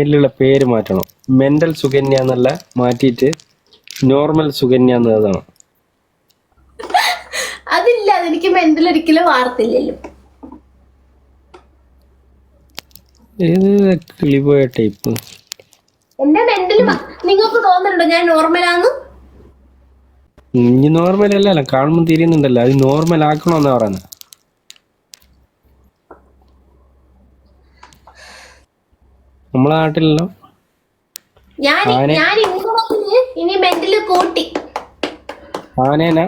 പേരിലുള്ള പേര് മാറ്റണം. മെന്റൽ സുകന്യ എന്നല്ല മാറ്റിയിട്ട് നോർമൽ സുകന്യ എന്നതാണ്. അതില്ല അതെനിക്ക് മെന്റൽ ഒരിക്കലും വാർത്തില്ലല്ലോ ഏത് കിളിപോയ ടൈപ്പ് എന്റെ മെന്റൽ നിങ്ങൾക്ക് തോന്നുന്നുണ്ടോ ഞാൻ നോർമലാന്ന് ഇനി നോർമൽ അല്ലല്ലോ കാണുമ്പോൾ തിരിയുന്നുണ്ടല്ലോ. അത് നോർമൽ ആക്കണമെന്നാ പറയുന്നത് നമ്മളെ നാട്ടിലല്ലോ ഞാൻ ഞാൻ ഇനി കൂട്ടി. ആനേനെ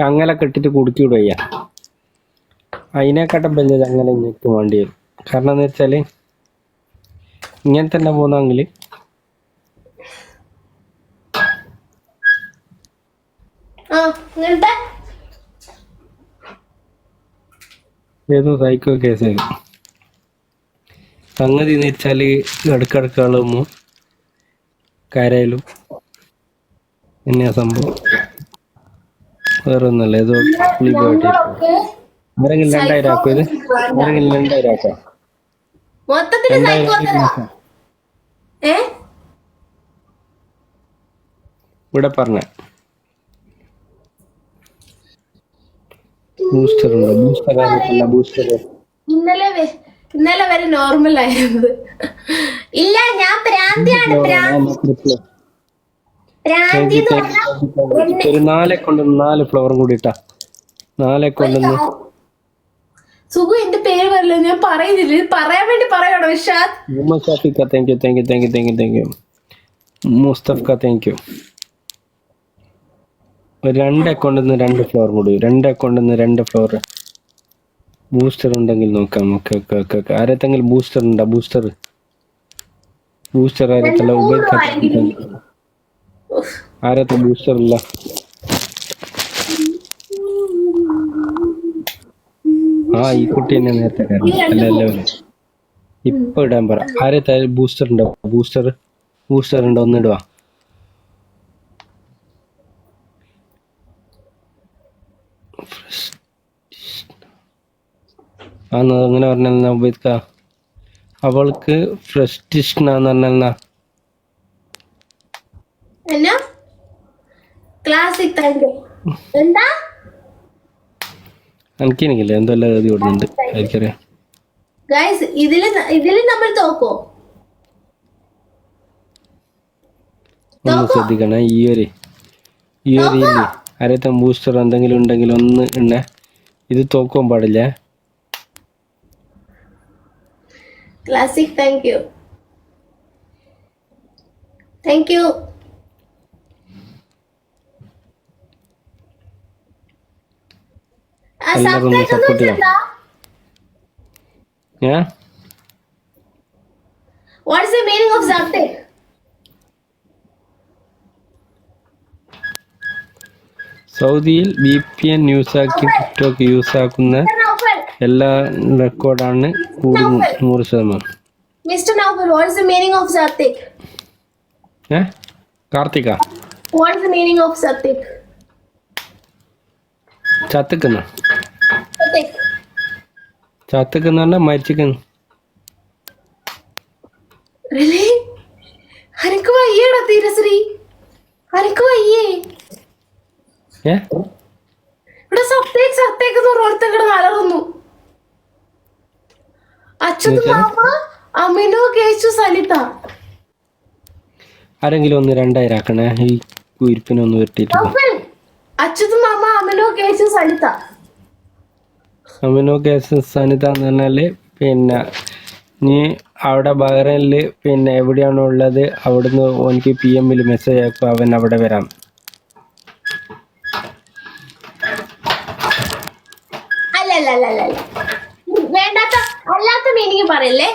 ചങ്ങല കെട്ടിട്ട് കുടുക്കി വിടുക അതിനെക്കാട്ടും വലിയ ചങ്ങല ഇങ്ങക്ക് വേണ്ടി വരും. കാരണം എന്ന് വെച്ചാൽ ഇങ്ങനെ തന്നെ എന്നിട്ട് ഏതോ സൈക്കോ കേസായിരുന്നു സംഗതി എന്ന് വെച്ചാൽ ഇടക്കിടക്ക് ആളുമ്പോ കരയിലും. എന്നെയാ സംഭവം. വേറെ ഒന്നല്ല ഏതോ ആരെങ്കിലും രണ്ടായിരം ആക്കും ഇത്. ആരെങ്കിലും രണ്ടായിരം ആക്കാം ഇവിടെ പറഞ്ഞ. ബൂസ്റ്റർ ഉണ്ടോ? ബൂസ്റ്റർ ബൂസ്റ്റർ ഇന്നലെ ഇന്നലെ വരെ നോർമൽ ആയിരുന്നത് ഇല്ല ഞാൻ പ്രാന്തിയാണ് പ്രാ- പ്രാന്തി. നാലെ ഫ്ലവറും കൂടി ഇട്ടാ നാലെ കൊണ്ടുവന്ന് സുഖു എന്റെ പേര് പറയില്ല? ഞാൻ പറയുന്നില്ല. പറയാൻ വേണ്ടി പറയണോ Vishad Muhammad ഷാഫിക്ക thank you thank you thank you thank you thank you മുസ്തഫ്ക thank you രണ്ട് അക്കൗണ്ടിൽ നിന്ന് രണ്ട് ഫ്ലോർ കൂടി. രണ്ട് അക്കൗണ്ടിൽ നിന്ന് രണ്ട് ഫ്ലോർ ബൂസ്റ്റർ ഉണ്ടെങ്കിൽ നോക്കാം. ഓക്കെ ഓക്കെ ഓക്കെ ഓക്കെ ആരത്തെങ്കിലും ബൂസ്റ്റർ ഉണ്ടോ? ബൂസ്റ്റർ ബൂസ്റ്റർ ആരത്തല്ല ആരത്തെ ബൂസ്റ്റർ ഇല്ല ആ ഈ കുട്ടി എന്നെ നേരത്തെ കാരണം. ഇപ്പൊ ഇടാൻ പറ. ആരത്തെ ബൂസ്റ്റർ ഉണ്ടോ? ബൂസ്റ്റർ ബൂസ്റ്റർ ഉണ്ടോ? ഒന്നിടുവാ ആന്ന് അങ്ങനെ പറഞ്ഞാൽ ഉപയോഗിക്ക അവൾക്ക് ഫ്രസ്റ്റിഷ്ണാന്ന് പറഞ്ഞാൽ എന്നാ? ക്ലാസിക് താങ്ക് എന്താ? എന്തെല്ലാം എഴുതി കൊടുക്കുന്നുണ്ട് എനിക്കറിയാം. ഗൈസ് ഇതിൽ ഇതിൽ നമ്മൾ തോക്കോ? ഒന്ന് ശ്രദ്ധിക്കണേ ഈ ഒരു ഈ ഒരു അരത്തം ബൂസ്റ്റർ എന്തെങ്കിലും ഉണ്ടെങ്കിൽ ഒന്ന് ഇണ്ണേ ഇത് തോക്കാൻ പാടില്ല. Classic thank you thank you എല്ലാവരും ഒന്ന് support ചെയ്യാം. ഏ വാട്ട്സ് ദ മീനിങ് ഓഫ് സബ്ടെക് സൗദിയിൽ വി പി എൻ യൂസ് ആക്കി ടിക്ടോക്ക് യൂസ് ആക്കുന്ന എല്ലാ റെക്കോർഡാണ് കൂടി നൂറ് ശതമാനം. Mister Naufal what's the meaning of സബ്ടെക് ഏ? Karthika. What's the meaning of സബ്ടെക് ചത്തക്കുന്ന. ചത്തക്കുന്ന പറഞ്ഞാൽ മരിച്ചിക്കുന്നു. അനക്ക് വയ്യേടാ തീരശ്രീ അനക്ക് വയ്യേ. ഇവിടെ സത്തേക്ക് സത്തേക്ക് ഓരോരുത്തർ അലറുന്നു അച്ഛന് മാമ അമിനോ സലിത ആരെങ്കിലും ഒന്ന് രണ്ടായിരം ആക്കണേ ഈ കുരിപ്പിനൊന്ന് വരുത്തിയിട്ട് അച്യുത് മാമ അമിനോ കേച്ചു സലിത അമിനോ കേസ് സനിത എന്ന് പറഞ്ഞാൽ പിന്നെ നീ അവിടെ ബഹ്റൈനിൽ പിന്നെ എവിടെയാണോ ഉള്ളത് അവിടുന്ന് എനിക്ക് പി എമ്മിൽ മെസ്സേജ് അയക്കും അവൻ അവിടെ വരാം. അല്ല അല്ല അല്ല അല്ല അല്ല വേണ്ടാത്ത അല്ലാത്ത മീനിങ് പറയല്ലേ?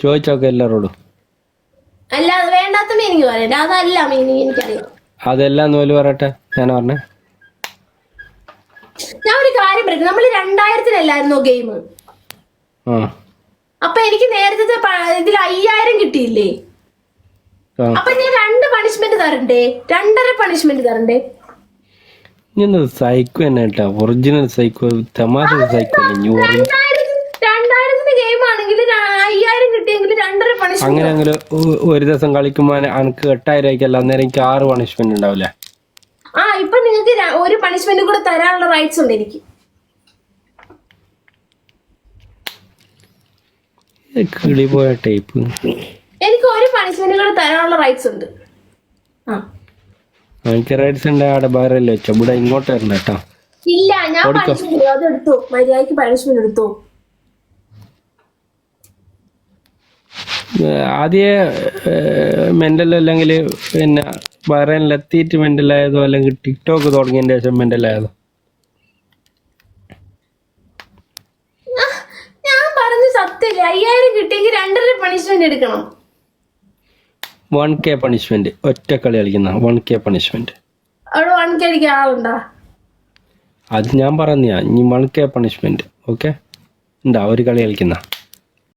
ചോദിച്ചോക്കെ എല്ലാരോടും. അല്ലാതെ വേണ്ടാത്ത മീനിങ് പറയണ്ട അതല്ല മീനിങ് എനിക്കറിയാം. അതെല്ലാം നൂൽ പറയട്ടെ ഞാൻ പറഞ്ഞേ. ഞാൻ ഒരു കാര്യം പറയും നമ്മൾ രണ്ടായിരത്തിലല്ലായിരുന്നോ ഗെയിം ആ. അപ്പൊ എനിക്ക് നേരത്തെ ഇതിൽ അയ്യായിരം കിട്ടിയില്ലേ? അപ്പൊ ഞാൻ രണ്ട് പണിഷ്മെന്റ് തരണ്ടേ? രണ്ടര പണിഷ്മെന്റ് തരണ്ടേ? ഇനി സൈക്കോ തന്നെ കേട്ടോ. ഒറിജിനൽ സൈക്കോ തമാശ സൈക്കോ അങ്ങനെ അങ്ങനെയെങ്കിൽ ഒരു ദിവസം കളിക്കുമ്പോ എനിക്ക് എട്ടായിരം രൂപയ്ക്കല്ല അന്നേരം എനിക്ക് ആറ് പണിഷ്മെന്റ് ഉണ്ടാവില്ലേ? ആ ഇപ്പൊ നിങ്ങൾക്ക് ഒരു പണിഷ്മെന്റ് കൂടെ തരാനുള്ള റൈറ്റ്സ് ഉണ്ട് എനിക്ക്. കിളി പോയ ടൈപ്പ് എനിക്ക് ഒരു പണിഷ്മെന്റ് കൂടെ തരാനുള്ള റൈറ്റ്സ് ഉണ്ട്. ആ. എനിക്ക് റൈഡ്സ് ഉണ്ട് അവിടെ വേറെ വെച്ചോ? ഇവിടെ ഇങ്ങോട്ട് വരണ്ട കേട്ടോ. ഇല്ല ഞാൻ. പണിഷ്മെന്റ് അത് എടുത്തു. മര്യാദയ്ക്ക് പണിഷ്മെന്റ് എടുത്തു. ആദ്യ മെന്റൽ അല്ലെങ്കിൽ പിന്നെ ബഹ്റൈനിലെത്തിയിട്ട് മെന്റലായതോ അല്ലെങ്കിൽ ടിക്ടോക്ക് തുടങ്ങിയതിന്റെ ശേഷം മെന്റലായതോ ആയതോ? ഞാൻ പറഞ്ഞ സത്യല്ലേ അയ്യായിരം കിട്ടിയെങ്കിൽ രണ്ടര പണിഷ്മെന്റ് എടുക്കണം. വൺ കെ പണിഷ്മെന്റ് ഒറ്റ കളി കളിക്കുന്ന വൺ കെ പണിഷ്മെന്റ് അവിടെ വൺ കടിക്കാൻ ആളുണ്ടാ? അത് ഞാൻ പറഞ്ഞ ഇനി വൺ കെ പണിഷ്മെന്റ് ഓക്കെ ഉണ്ടാ ഒരു കളി കളിക്കുന്ന.